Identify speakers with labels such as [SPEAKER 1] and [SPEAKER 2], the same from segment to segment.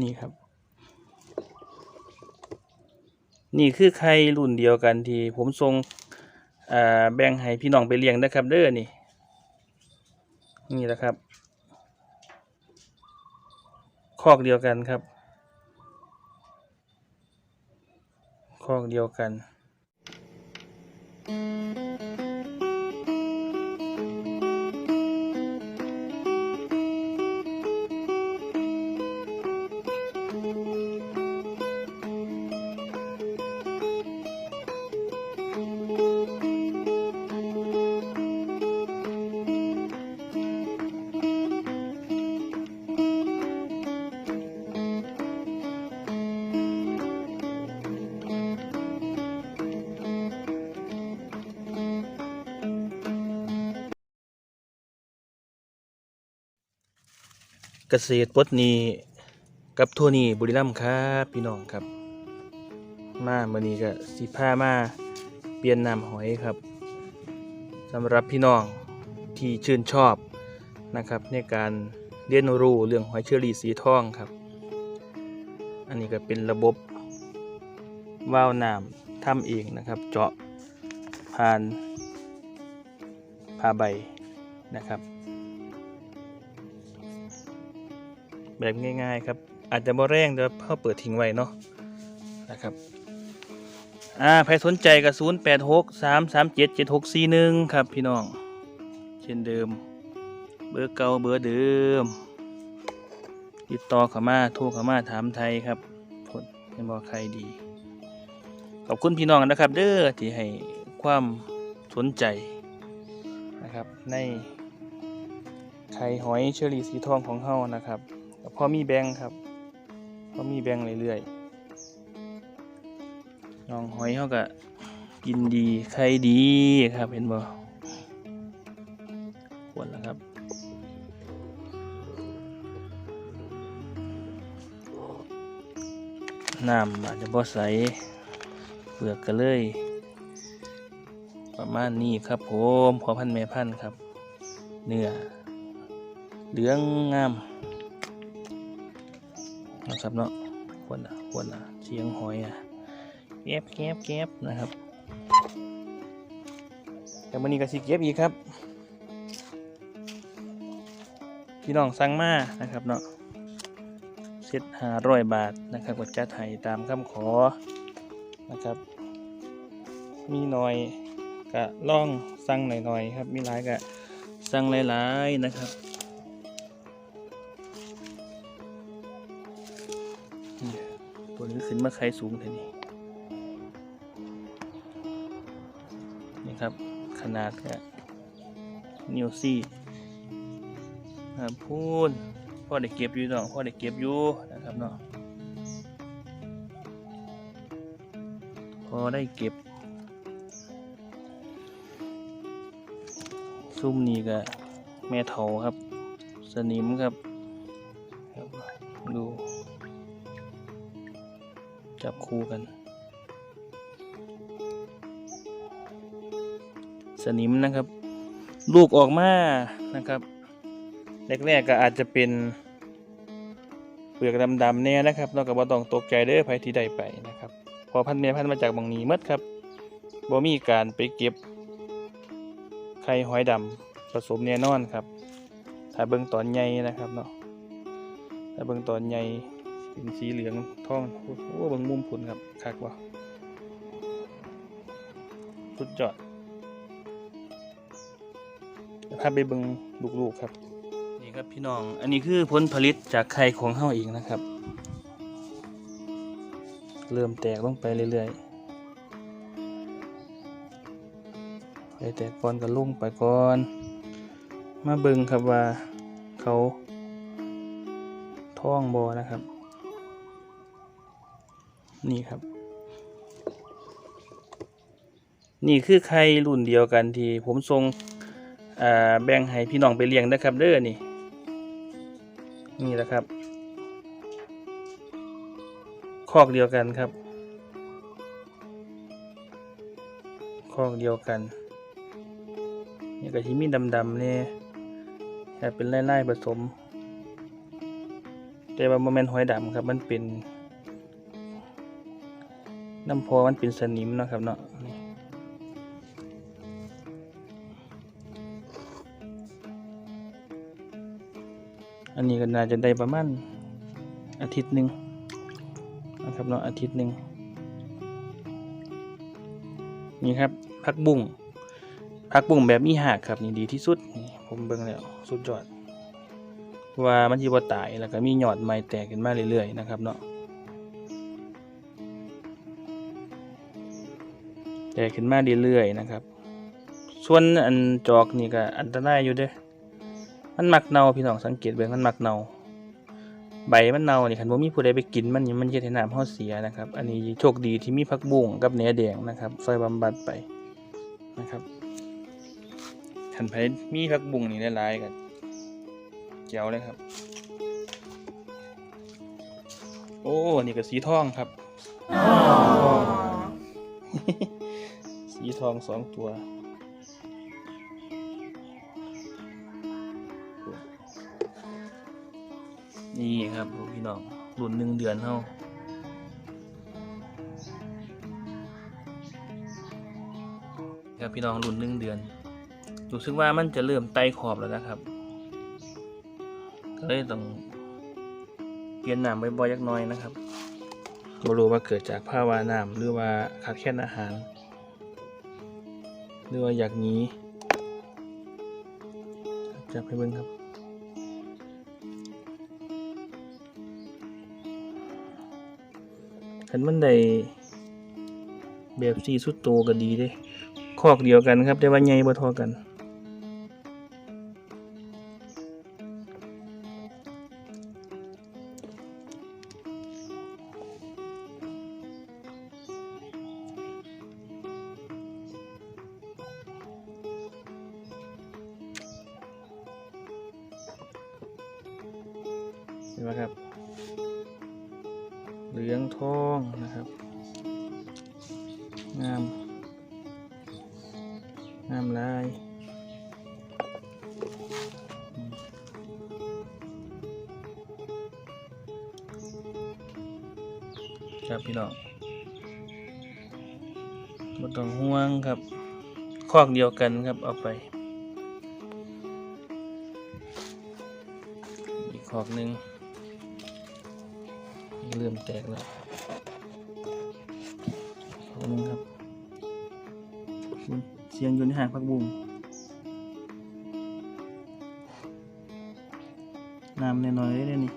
[SPEAKER 1] นี่ครับ นี่คือไข่รุ่นเดียวกันที่ผมทรงแบ่งให้พี่น้องไปเลี้ยงนะครับ เด้อนี่ นี่แหละครับคอกเดียวกันครับ คอกเดียวกัน เกษตรปดนี้กับทั่วนีบุรีรัมย์ครับพี่น้องครับ มาเมื่อนี้ก็สิพามาเปลี่ยนน้ำหอยครับสำหรับพี่น้องที่ชื่นชอบนะครับ ในการเรียนรู้เรื่องหอยเชอรี่สีทองครับ อันนี้ก็เป็นระบบว่าวน้ำทำเองนะครับ เจาะผ่านผ้าใบนะครับ แบบง่าย ๆ ครับ อาจจะบ่แรงแต่ว่าเขาเปิดทิ้งไว้เนาะนะครับอ่าใครสนใจกับ0 8 6 3 3 7 7 6 4 1 ครับพี่น้อง เช่นเดิม เบอร์เก่าเบอร์เดิม ติดต่อเขามาโทรเขามาถามไทยครับผลให้บอกใครดี ขอบคุณพี่น้องนะครับ เด้อที่ให้ความสนใจนะครับในไข่หอยเชอรี่สีทองของเฮานะครับ พอมีแบงครับ พอมีแบงเรื่อยๆน้องหอยเขาก็กินดีไข่ดีครับเห็นบ่ควรแล้วครับน้ำอาจจะบ่ใสเปลือกก็เลย ประมาณนี้ครับผมพอพันธ์แม่พันธ์ครับ เนื้อเหลืองงาม นะครับเนาะควรนะควรนะเสียงหอยอะเก็บเก็บเก็บนะครับแต่วันนี้ก็สิเก็บอีกครับ พี่น้องสั่งมานะครับเนาะเซ็ตห้าร้อยบาทนะครับก็จัดให้ตามคำขอนะครับ มีหน่อยก็ล่องสั่งหน่อยๆครับมีหลายก็สั่งหลายๆนะครับ ตัวนี้ขึ้นมาไข่สูงเท่านี้นี่ครับ ขนาดก็นิวซี่อ่าพูนพ่อได้เก็บอยู่เนาะพ่อได้เก็บอยู่นะครับเนาะพอได้เก็บ ซุ่มนี้ก็แม่เถาครับ สนิมครับ ดู จับคู่กัน สนิมนะครับ ลูกออกมานะครับ แรกๆก็อาจจะเป็นเปลือกดำๆแน่นะครับเราก็บ่ต้องตกใจเด้อไผที่ได้ไปนะครับ พอพันธุ์แม่พันธุ์มาจากบางนี้หมดครับบ่มีการไปเก็บไข่หอยดำผสมแน่นอนครับ ถ้าเบิ่งตอนใหญ่นะครับเนาะถ้าเบิ่งตอนใหญ่ เป็นสีเหลืองทองโอ้บางมุมผุนครับคักว่ะสุดยอดพาไปเบิ่งลูกๆครับ นี่ครับพี่น้อง อันนี้คือผลผลิตจากไข่ของเฮาเองนะครับ เริ่มแตกลงไปเรื่อยๆไปแตกก่อนก็ลุ่งไปก่อน มาเบิงครับว่าเขาท้องบอนะครับ นี่ครับ นี่คือไข่รุ่นเดียวกันที่ผมส่งแบ่งให้พี่น้องไปเลี้ยงนะครับเด้อนี่ นี่แหละครับคอกเดียวกันครับคอกเดียวกันนี่ก็ที่มีดำๆเนี่ยแต่เป็นไล่ๆผสม แต่ว่ามันแม่นหอยดำครับมันเป็น น้ำพอมันเป็นสนิมนะครับเนาะอันนี้ก็น่าจะได้ประมาณอาทิตย์หนึ่งนะครับเนาะอาทิตย์หนึ่งนี่ครับผักบุ้งผักบุ้งแบบมีหากครับนี่ดีที่สุดนี่ผมเบิ่งแล้วสุดยอดว่ามันสิบ่ตายแล้วก็มียอดใหม่แตกขึ้นมาเรื่อยๆนะครับเนาะ แตกขึ้นมาเรื่อยๆนะครับ ส่วนอันจอกนี่ก็อันตรายอยู่เด้ มันมักเน่าพี่น้องสังเกตเบิ่งมันมักเน่าใบมันเน่านี่คันบ่มีผู้ใดไปกินมันนี่มันเฮ็ดให้น้ำเฮาเสียนะครับ อันนี้โชคดีที่มีผักบุ้งกับแหนแดงนะครับซอยบำบัดไปนะครับคันไผมีผักบุ้งนี่หลายๆก็เจียวเลยครับ โอ้ นี่ก็สีทองครับ สีทองสองตัว นี่ครับพี่น้องรุ่นหนึ่งเดือนเท่าครับพี่น้องรุ่นหนึ่งเดือน รู้สึกว่ามันจะเริ่มไตขอบแล้วนะครับ ก็เลยต้องเปลี่ยนน้ำบ่อยๆยักน้อยนะครับไม่รู้ว่าเกิดจากภาวะน้ำหรือว่าขาดแคลนอาหาร หรือว่าอยากหนีจับให้เบิ้งครับขันมันได้แบบสีสุดโตก็ดีเด้คอกเดียวกันครับ แต่ว่าใหญ่บ่ทอกัน เห็นไหมครับ เหลืองทองนะครับ งาม งามลายครับพี่น้องไม่ต้องห่วงครับ คอกเดียวกันครับเอาไป อีกคอกหนึ่ง เริ่มแตกแล้วขอบคุณครับเสียงอยู่ในหางพักบุ้งน้ำน้อยๆเลยนี่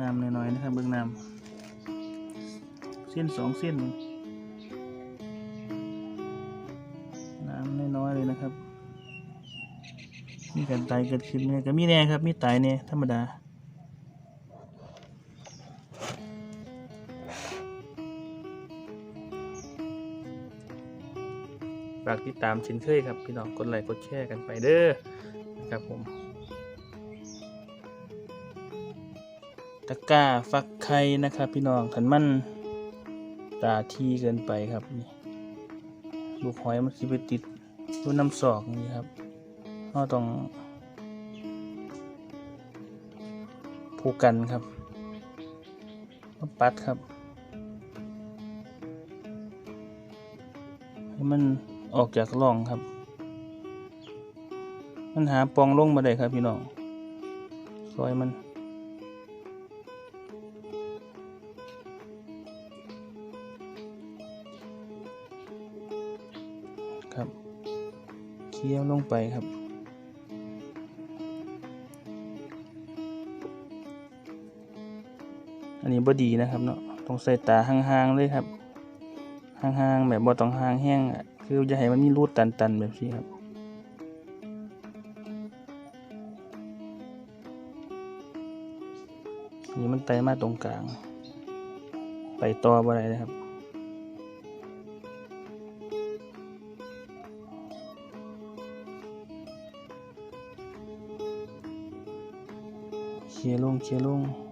[SPEAKER 1] น้ำน้อยๆนะครับเบื้องน้ำเส้นสองเส้นน้ำน้อยๆเลยนะครับ มีการตายเกิดขึ้นเนี่ยก็มีแน่ครับ มีตายแน่ธรรมดา ฝากติดตามเช่นเคยครับพี่น้องกดไลค์กดแชร์กันไปเด้อนะครับผมตะกร้าฟักไข่นะครับพี่น้องขันมันตาทีเกินไปครับนี่ลูกหอยมันสิไปติดรูน้ำสอกนี่ครับเราต้องผูกกันครับปัดครับให้มัน ออกจากร่องครับ มันหาปองลงมาได้ครับพี่น้องซอยมัน ครับเคี่ยวลงไปครับอันนี้บ่ดีนะครับเนาะ ต้องใส่ตาห่างๆเลยครับ ห่างๆแบบบ่ต้องห่างแห้งอะ คืออย่าให้มันมีรูดตันๆแบบนี้ครับนี่มันไตมาตรงกลาง ไปต่อบ่ได้เลยครับ เคลียร์ลงเคลียร์ลง